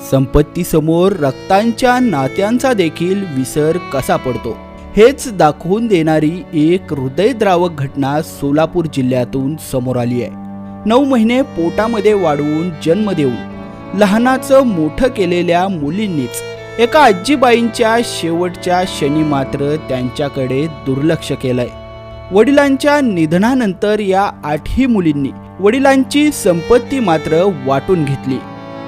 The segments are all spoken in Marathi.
संपत्तीसमोर रक्तांच्या नात्यांचा देखील विसर कसा पडतो? हेच दाखवून देणारी एक हृदयद्रावक घटना सोलापूर जिल्ह्यातून समोर आली आहे. नऊ महिने पोटामध्ये वाढवून जन्म देऊन लहानाचं मोठं केलेल्या मुलींनीच एका आजीबाईंच्या शेवटच्या क्षणी मात्र त्यांच्याकडे दुर्लक्ष केलंय. वडिलांच्या निधनानंतर या आठही मुलींनी वडिलांची संपत्ती मात्र वाटून घेतली.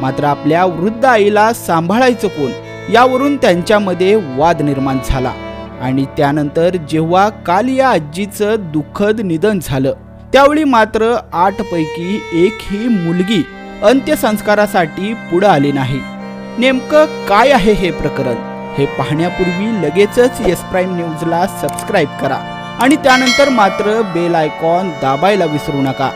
मात्र आपल्या वृद्ध आईला सांभाळायचं कोण? यावरून त्यांच्यामध्ये वाद निर्माण झाला. आणि त्यानंतर जेव्हा काल या आजीचं दुःखद निधन झालं त्यावेळी मात्र आठपैकी एक ही मुलगी अंत्यसंस्कारासाठी पुढं आली नाही. नेमकं काय आहे हे प्रकरण? हे पाहण्यापूर्वी लगेचच येस प्राईम न्यूजला सबस्क्राईब करा. आणि त्यानंतर मात्र बेल आयकॉन दाबायला विसरू नका.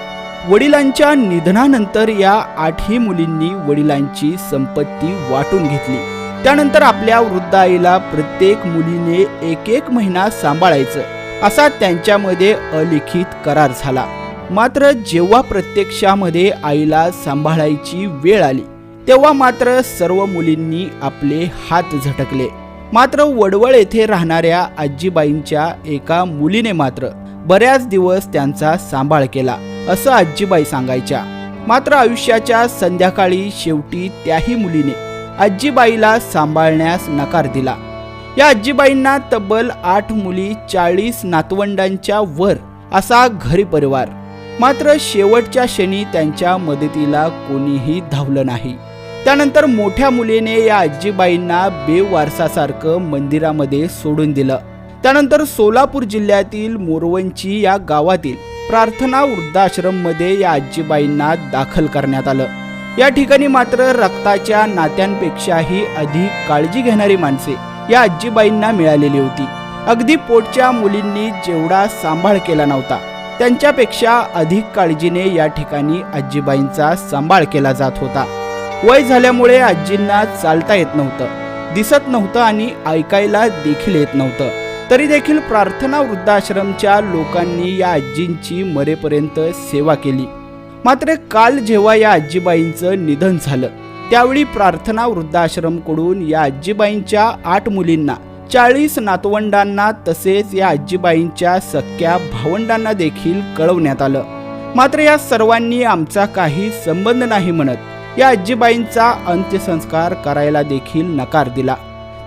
वडिलांच्या निधनानंतर या आठही मुलींनी वडिलांची संपत्ती वाटून घेतली. त्यानंतर आपल्या वृद्ध आईला प्रत्येक मुलीने एक एक महिना सांभाळायचं असा त्यांच्यामध्ये अलिखित करार झाला. मात्र जेव्हा प्रत्यक्षामध्ये आईला सांभाळायची वेळ आली तेव्हा मात्र सर्व मुलींनी आपले हात झटकले. मात्र वडवळ येथे राहणाऱ्या आजीबाईंच्या एका मुलीने मात्र बऱ्याच दिवस त्यांचा सांभाळ केला. असं आजीबाई सांगायच्या. मात्र आयुष्याच्या संध्याकाळी शेवटी त्याही मुलीने आजीबाईला सांभाळण्यास नकार दिला. या आजीबाईंना तब्बल आठ मुली चाळीस नातवंडांच्या वर असा घरी परिवार. मात्र शेवटच्या क्षणी त्यांच्या मदतीला कोणीही धावलं नाही. त्यानंतर मोठ्या मुलीने या आजीबाईंना बेवारसासारखं मंदिरामध्ये सोडून दिलं. त्यानंतर सोलापूर जिल्ह्यातील मोरवंची या गावातील प्रार्थना वृद्धाश्रममध्ये या आजीबाईंना दाखल करण्यात आलं. या ठिकाणी मात्र रक्ताच्या नात्यांपेक्षाही अधिक काळजी घेणारी माणसे या आजीबाईंना मिळालेली होती. अगदी पोटच्या मुलींनी जेवढा सांभाळ केला नव्हता त्यांच्यापेक्षा अधिक काळजीने या ठिकाणी आजीबाईंचा सांभाळ केला जात होता. वय झाल्यामुळे आजींना चालता येत नव्हतं दिसत नव्हतं आणि ऐकायला देखील येत नव्हतं. तरी देखील प्रार्थना वृद्धाश्रमच्या लोकांनी या आजींची मरेपर्यंत सेवा केली. मात्र काल जेव्हा या आजीबाईंचं निधन झालं त्यावेळी प्रार्थना वृद्धाश्रमकडून या आजीबाईंच्या आठ मुलींना चाळीस नातवंडांना तसेच या आजीबाईंच्या सख्या भावंडांना देखील कळवण्यात आलं. मात्र या सर्वांनी आमचा काही संबंध नाही म्हणत या आजीबाईंचा अंत्यसंस्कार करायला देखील नकार दिला.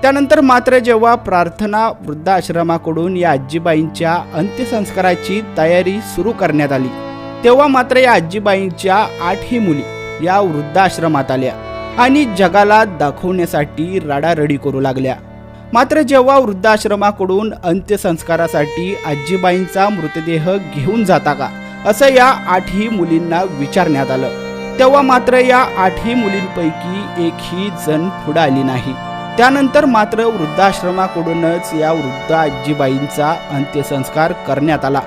त्यानंतर मात्र जेव्हा प्रार्थना वृद्धाश्रमाकडून या आजीबाईंच्या अंत्यसंस्काराची तयारी सुरू करण्यात आली तेव्हा मात्र या आजीबाईंच्या आठही मुली या वृद्धाश्रमात आल्या आणि जगाला दाखवण्यासाठी राडारडी करू लागल्या. मात्र जेव्हा वृद्धाश्रमाकडून अंत्यसंस्कारासाठी आजीबाईंचा मृतदेह घेऊन जाता का असं या आठही मुलींना विचारण्यात आलं. तेव्हा मात्र या आठही मुलींपैकी एकही जण पुढे आली नाही. त्यानंतर मात्र वृद्धाश्रमाकडूनच या वृद्ध आजीबाईंचा अंत्यसंस्कार करण्यात आला.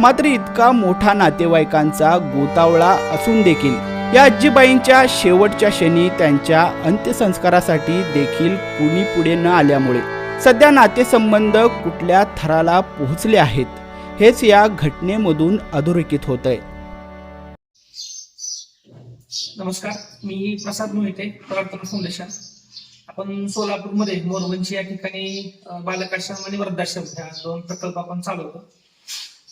मात्र इतका मोठा नातेवाईकांचा गोतावळा असून देखील या आजीबाईंच्या शेवटच्या क्षणी त्यांच्या अंत्यसंस्कारासाठी देखील कुणी पुढे न आल्यामुळे सध्या नातेसंबंध कुठल्या थराला पोहोचले आहेत हेच या घटनेमधून अधोरेखित होत आहे नमस्कार मी प्रसाद मोहिते फाउंडेशन आपण सोलापूरमध्ये मोरवंची या ठिकाणी बालकाश्रम आणि वृद्धाश्रम ह्या दोन प्रकल्प आपण चालवतो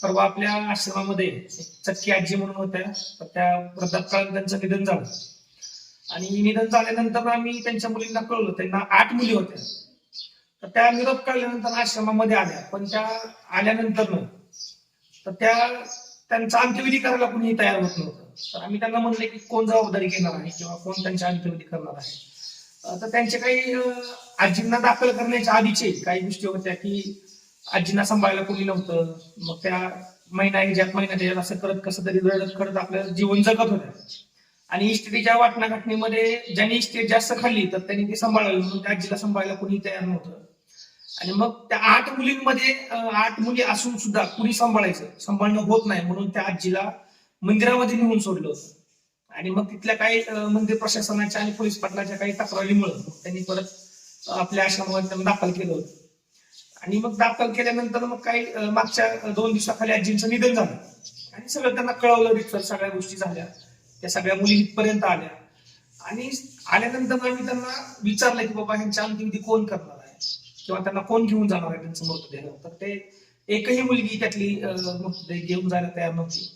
परवा आपल्या आश्रमामध्ये एक चक्की आजी म्हणून होत्या. तर त्या वृद्धापकाळात त्यांचं निधन झालं. आणि निधन झाल्यानंतर आम्ही त्यांच्या मुलींना कळवलं. त्यांना आठ मुली होत्या. तर त्या निरोप काढल्यानंतर आश्रमामध्ये आल्या. पण त्या आल्यानंतर तर त्या त्यांचा अंत्यविधी करायला कुणीही तयार होत नव्हतं. तर आम्ही त्यांना म्हणले की कोण जबाबदारी घेणार आहे किंवा कोण त्यांच्या अंत्यविधी करणार आहे? तर त्यांचे काही आजींना दाखल करण्याच्या आधीचे काही गोष्टी होत्या की आजींना सांभाळायला कोणी नव्हतं. मग त्या महिना ह्याच्यात महिना त्याच्यात असं करत कसं तरी रडत करत आपलं जीवन जगत होत्या. आणि इस्टेटीच्या वाटणाघटनेमध्ये ज्यांनी इस्टेट जास्त खाल्ली तर त्यांनी ती सांभाळली. म्हणून त्या आजीला सांभाळायला कोणी तयार नव्हतं. आणि मग त्या आठ मुलींमध्ये आठ मुली असून सुद्धा कुणी सांभाळायचं? सांभाळणं होत नाही. म्हणून त्या आजीला मंदिरामध्ये नेऊन सोडलं होतं. आणि मग तिथल्या काही मंदिर प्रशासनाच्या आणि पोलीस पाटलाच्या काही तक्रारीमुळे त्यांनी परत आपल्या आश्रमामध्ये दाखल केलं होतं. आणि मग दाखल केल्यानंतर मग काही मागच्या दोन दिवसाखाली आजींचं निधन झालं. आणि सगळं त्यांना कळवलं रितसर सगळ्या गोष्टी झाल्या. त्या सगळ्या मुली इथपर्यंत आल्या. आणि आल्यानंतर आम्ही त्यांना विचारलं की बाबा ह्यांच्या अंत्यविधी कोण करणार आहे? किंवा त्यांना कोण घेऊन जाणार आहे? त्यांचं मृतदेह? तर ते एकही मुलगी त्यातली मृतदेह घेऊन जायला तयार नव्हती.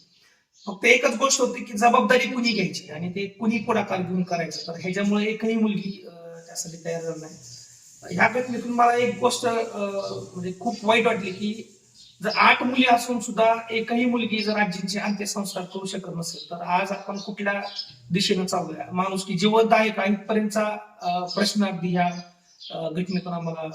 फक्त एकच गोष्ट होती की जबाबदारी कुणी घ्यायची आणि ते कुणी पुढाकार घेऊन करायचं. तर ह्याच्यामुळे एकही मुलगी त्यासाठी तयार झाली नाही. ह्या घटनेतून मला एक गोष्ट म्हणजे खूप वाईट वाटली की जर आठ मुली असून सुद्धा एकही मुलगी जर आजींचे अंत्यसंस्कार करू शकत नसेल तर आज आपण कुठल्या दिशेनं चालूया माणूस की जिवंत आहे का इथपर्यंतचा प्रश्न अगदी ह्या घटनेतून आम्हाला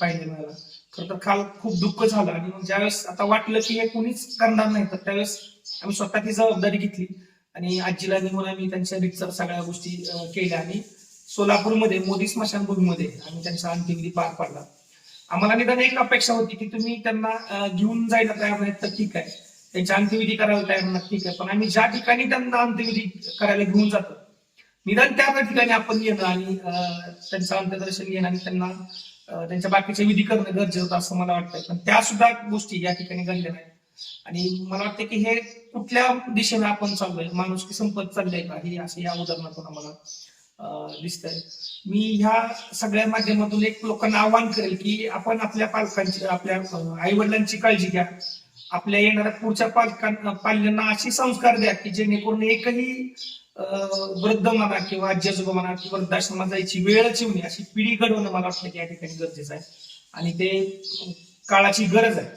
पाहिजे मिळाला. खरं तर काल खूप दुःख झालं आणि मग ज्यावेळेस आता वाटलं की हे कुणीच करणार नाही तर त्यावेळेस आम्ही स्वतःची जबाबदारी घेतली. आणि आजीला निघून आम्ही त्यांच्या रितसर सगळ्या गोष्टी केल्या आणि सोलापूरमध्ये मोदी स्मशानभूमीमध्ये आम्ही त्यांचा अंत्यविधी पार पाडला. आम्हाला निदान एक अपेक्षा होती की तुम्ही त्यांना घेऊन जायला तयार नाहीत तर ठीक आहे. त्यांच्या अंत्यविधी करायला तयार नाही ठीक आहे. पण आम्ही ज्या ठिकाणी त्यांना अंत्यविधी करायला घेऊन जातो निदान त्या त्या ठिकाणी आपण येणं आणि त्यांचं अंत्यदर्शन घेणं आणि त्यांना त्यांच्या बाकीचे विधी करणं गरजेचं होतं असं मला वाटतंय. पण त्या सुद्धा गोष्टी या ठिकाणी घडल्या नाही आणि मला वाटतं की हे कुठल्या दिशेने आपण चाललोय माणूस की संपत चाललंय का? हे असं या उदाहरणातून आम्हाला दिसतंय. मी ह्या सगळ्या माध्यमातून एक लोकांना आवाहन करेल की आपण आपल्या पालकांची आपल्या आई वडिलांची काळजी घ्या. आपल्या येणाऱ्या पुढच्या पालकांना पाल्यांना असे संस्कार द्या की जेणेकरून एकही वृद्ध म्हणा किंवा आजी आजोबा म्हणा किंवा वृद्धाश्रमात जायची वेळच येऊन अशी पिढी घडवणं मला वाटतं की या ठिकाणी गरजेचं आहे. आणि ते काळाची गरज आहे.